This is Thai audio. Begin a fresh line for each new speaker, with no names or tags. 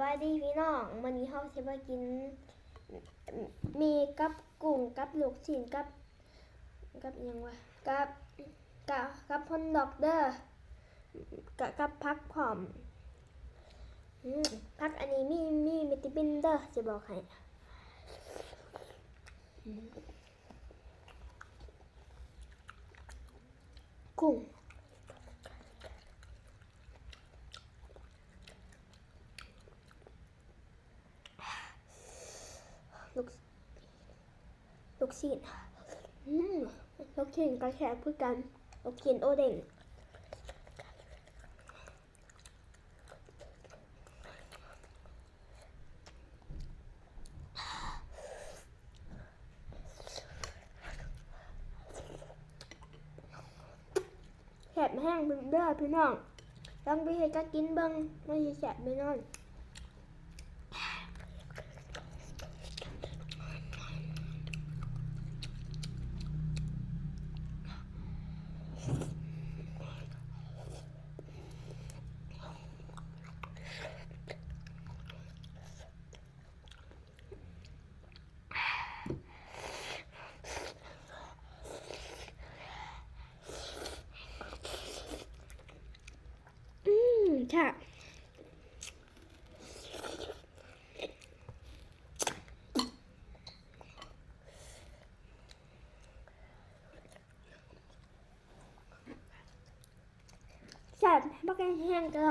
บายดีพี่น้องวันนี้เฮาสิมากิน มีกับกุ้งกับลูกชิ้นกับ กับอิหยังวะกับกับกับพอนดอกเดอร์กับกับพักผอมอืมพักอันนี้มีมีมิติบินเดอร์จะบอกให้อืมกุ้ง ลูกลูกชิ้นอืมลูกชิ้นกระแทกพื่อกันลูกชิ้นโอเด้งแสบแห้งเป็นเด้อพี่น้องต้องไปให้ก็กินเบิ้งไม่ใช่แสบไม่นอน อื มค่ะแซ่บบักแห้งก็